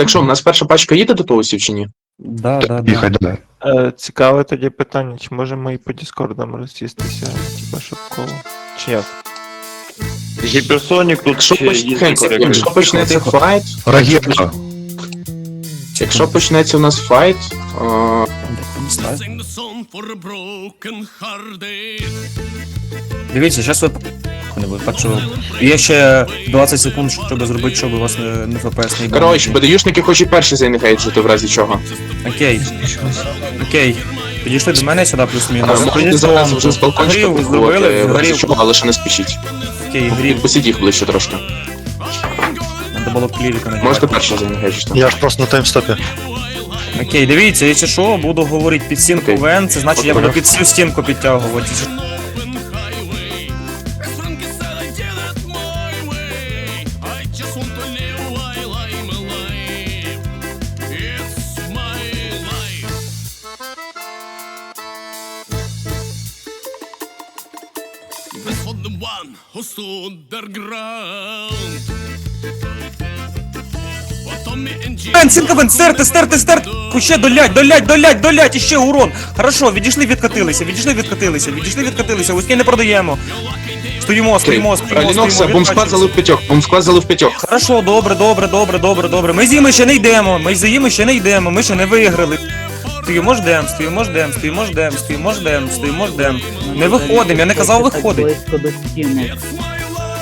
Так що, у нас перша пачка їде до Тоусів чи ні? Да, да, да. Їхать, да. Е, цікаве тоді питання, чи можемо і по Діскордам розсістися, типа щоб. Чи як? Гіперсонік тут Якщо ще є почнеться, якщо почнеться файт, Ракета. якщо почнеться у нас файт, hearted. Дивіться, зараз ви не буде. Так що є ще 20 секунд, щоб зробити, щоб у вас не, не ФПС не їбав. коротше, БДЮшники хочуть перші зайнехейджити в разі чого. Окей. Окей. Підійшли до мене сюди плюс-мінус. Можете Ходіть зараз вже з балкончика Грів зробили, в разі грів. чого, але ще не спішіть. Окей, грів. Посидіть їх ближче трошки. Треба було клірика Можете надівати. перші зайнехейджити. Я ж просто на таймстопі. Окей, дивіться, якщо що, буду говорити під стінку Окей. ВН, це значить я буду під цю стінку підтягувати. Tommy and Jim Вен, стінка Вен, стерти, стерти, стерти! Ще долять, долять, долять, долять, іще урон. Хорошо, відійшли, відкатилися, відійшли, відкатилися, відійшли, відкатилися, ось не продаємо. Стоїмо, стоїмо, стоїмо, Лінокса, стоїмо, відкачуємося. залив п'ятьох, бомбсклад залив п'ятьох. Хорошо, добре, добре, добре, добре, добре. Ми з ними ще не йдемо. Ми з ними ще не йдемо. Ми ще не виграли. Стоїмо ждем, стоїмо ждем, стоїмо ждем, стоїмо ждем, стоїмо ждем. Не виходимо, я не казав виходить.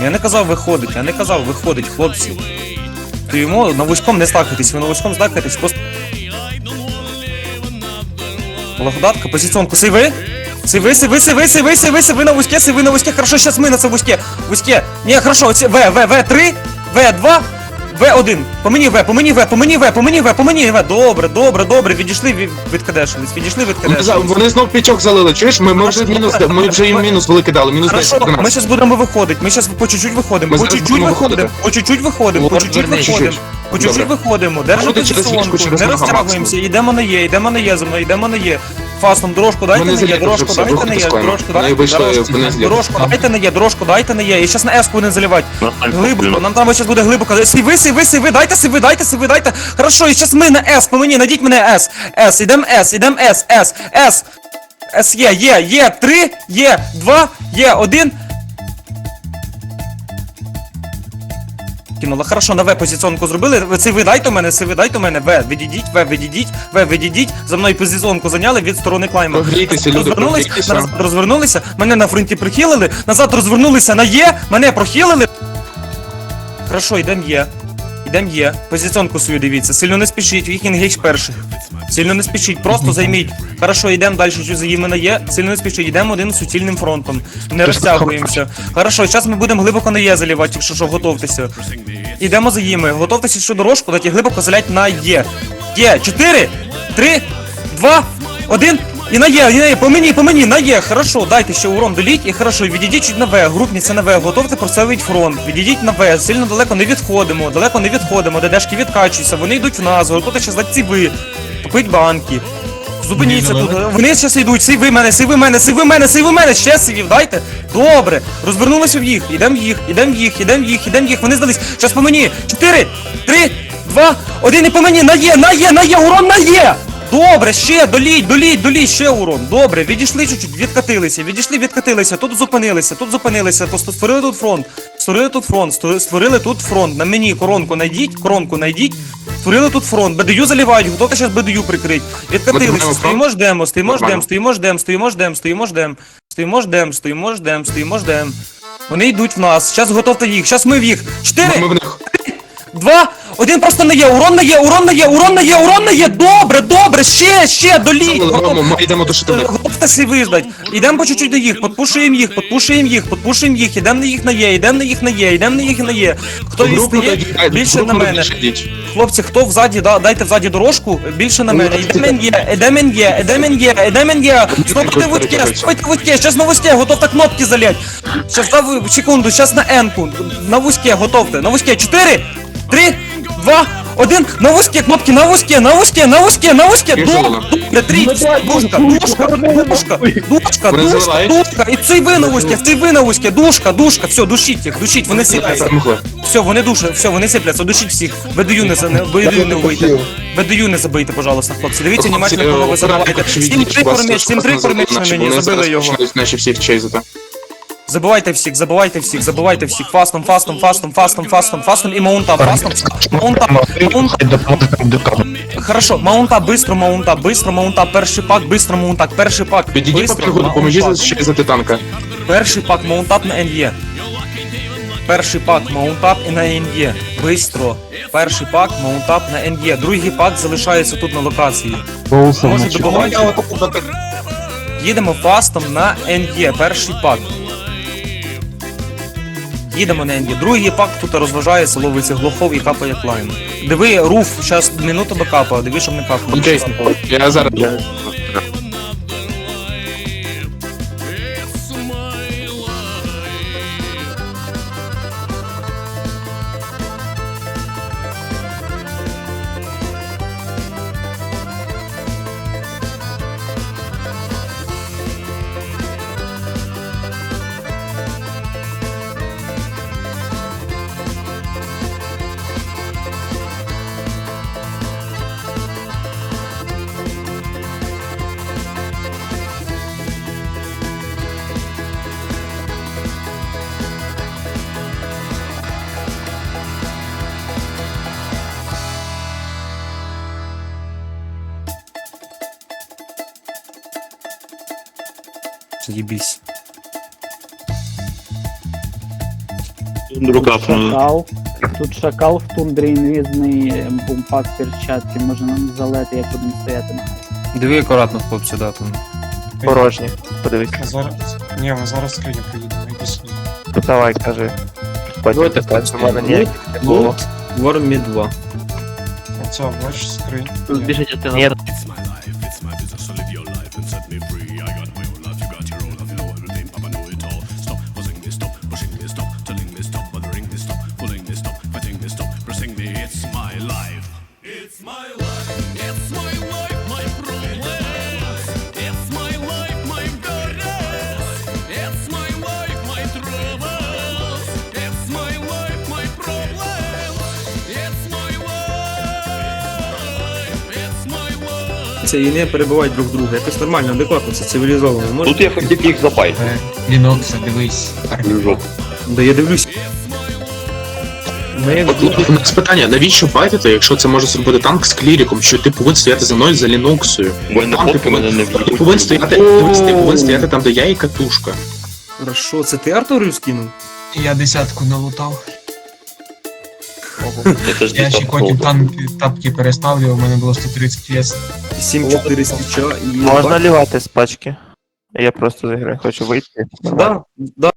Я не казав виходить, я не казав виходить, хлопці. Стоїмо, на вузьком не стакайтесь, ви на вузьком стакайтесь, просто. Благодатка, позиціонку, сиви? Сиви, сиви, сиви, сиви, сиви, сиви на вузьке, сиви на вузьке, хорошо, щас ми на це вузьке, вузьке. Ні, хорошо, оці, В, В, В3, В2, В1. По мені В, по мені В, по мені В, по мені В, по мені В. Добре, добре, добре, відійшли, від- відкадешились, відійшли, Вони за- відкадешились. Вони знов п'ятьох залили, чуєш? Ми, ми вже мінус, ми вже їм мінус великий дали, мінус 10 Хорошо, ми нас. зараз будемо виходити, ми зараз по чуть-чуть виходимо, Ми по зараз чуть-чуть будемо виходимо, виходити. по чуть-чуть виходимо, по чуть-чуть верни, виходимо, чуть-чуть. по чуть-чуть Добре. виходимо, держимо Буде через позиціонку, через не розтягуємося, йдемо на Є, йдемо на Є, за мною, йдемо на Є. Фастом, дорожку дайте не на Є, дорожку дайте не на Є, дорожку дайте, дорожку, дайте на Є, дорожку дайте на Є. І зараз на С-ку не заливать. Ну, Глибоко, нам там зараз буде глибоко. Сиви, сиви, сиви, дайте, сиви, дайте, сиви, дайте. Хорошо, і зараз ми на С, по мені, найдіть мене С. С, ідем С, ідем С, С, С. С є, є, є, три, є, два, є, один. Кинула. Хорошо, на В позиціонку зробили. Сиви дайте мене, це ви дайте мене. В, відійдіть, В, відійдіть, В, відійдіть. За мною позиціонку зайняли від сторони клайма. Прогрійтеся, люди, розвернулись, прогрійтеся. назад розвернулися, мене на фронті прихилили, назад розвернулися на Є, мене прохилили. Хорошо, йдем Є. Йдем Є. Позиціонку свою дивіться. Сильно не спішіть, їх інгейдж перших. Сильно не спішіть, просто займіть. Хорошо, йдемо далі, що заїм на Є. Сильно не спішіть, йдемо один суцільним фронтом. Не розтягуємося. Хорошо, зараз ми будемо глибоко на Є заливати, якщо що, готовтеся. Ідемо за їми. Готовтеся що дорожку, дати глибоко залять на Є. Є. 4, 3, 2, 1. І на Є, і на Є, по мені, по мені, на Є, хорошо, дайте ще урон доліть, і хорошо, відійдіть чуть на В, групніться на В, готовте просовують фронт, відійдіть на В, сильно далеко не відходимо, далеко не відходимо, ДДшки відкачуються, вони йдуть в нас, готовте ще здати ці ви, попить банки. Зупиніться тут, вони зараз йдуть, сиви мене, сиви мене, сиви мене, сиви мене, ще сивів, дайте. Добре, розвернулися в їх, ідем в їх, ідем в їх, ідем в їх, ідем в їх, вони здались. Зараз по мені. 4, 3, 2, 1 і по мені, на є, на є, на є, урон на є! Добре, ще доліть, доліть, доліть, ще урон. Добре, відійшли чуть-чуть, відкатилися, відійшли, відкатилися, тут зупинилися, тут зупинилися, то створили тут фронт, створили тут фронт, створили- тут фронт. На мені коронку найдіть, коронку найдіть, створили тут фронт, БДЮ заливають, готовте зараз БДЮ прикрить. Відкатилися, стоїмо ждемо, стоїмо ждемо, стоїмо ждемо, стоїмо ждемо, стоїмо ждемо, стоїмо ждемо, стоїмо ждемо, стоїмо ждемо. Вони йдуть в нас, зараз готовте їх, зараз ми в їх. Чотири. Два, один просто не є, урон не є, урон не є, урон не є, урон не є. Добре, добре, ще, ще, доліть. Рома, ми йдемо душити в них. Готовте виждать. Ідемо по чуть-чуть до їх, подпушуємо їх, подпушуємо їх, подпушуємо їх, ідемо на їх на є, ідемо на їх на є, ідемо на їх на є. Хто групу відстає, більше на мене. Хлопці, хто взаді, да, дайте взаді дорожку, більше на мене. Ідемо є, ідемо є, ідемо є, ідемо є. Стопайте вудьке, стопайте вудьке, щас на вузьке, готовте кнопки залять. Щас на секунду, щас на енку, на вузьке, готовте, на вузьке. Чотири, три, два, один, на вузьке, кнопки, на вузьке, на вузьке, на вузьке, на вузьке, Пішов. добре, три, душка, душка, душка, душка, душка, Вони душка, заливають. душка, і цей ви на вузьке, цей ви на вузьке, душка, душка, все, душіть їх, душіть, вони сипляться. Все, вони душать, все, вони сипляться, душіть всіх. БДЮ не, за- не, БДЮ не вбийте. БДЮ не забийте, пожалуйста, хлопці. Дивіться, внимательно, кого ви забиваєте. 7-3 корміч, 7-3 корміч на мені, забили його. Наші всіх чейзити. Забивайте всіх, забивайте всіх, забивайте всіх. Фастом, фастом, фастом, фастом, фастом, фастом і маунта, фастом. Маунта, маунта. Хорошо, маунта, быстро маунта, быстро маунта, перший пак, быстро маунта, перший пак. Підійдіть по быстро пригоду, поможіть маунтап. чейзити танка. Перший пак маунтап на НЄ. Перший пак маунтап і на НЄ. Бистро. Перший пак маунтап на НЄ. Другий пак залишається тут на локації. Може добивати. Їдемо фастом на НЄ. Перший пак. Їдемо на Енді. Другий пак тут розважається, ловиться глухов і капає клайм. Диви, руф, зараз минуту до капа, диви, щоб не капнуло. Я зараз. Заєбісь. Шакал. Тут шакал в тундрі інвізний бумпак перчатки, може нам залети, як будемо стояти. Диви акуратно, хлопці, да, там. Порожні. Подивись. Зараз. Ні, ми зараз скриню приїдемо, іди сюди. Давай, кажи. Потім питати, у мене ніяких не було. Вормі 2. Оце, бачиш, скринь. Тут біжить. Ні, і не перебувають друг друга. Якось нормально, адекватно, це цивілізовано. Може? Тут я хотів їх запайти. Лінокса, дивись. Да я дивлюсь. Ми Тут у нас питання, навіщо байтити, якщо це може зробити танк з кліріком, що ти повинен стояти за мною за ліноксою? Бо на Танк фотки мене не Ти повинен стояти, дивись, ти повинен стояти там, де я і катушка. Хорошо, це ти Артурію скинув? Я десятку налутав. Я ще потім танки, тапки переставлю, у мене було 130 єс. 7-4 свіча і... Можна лівати з пачки? Я просто з ігри хочу вийти. Да, да.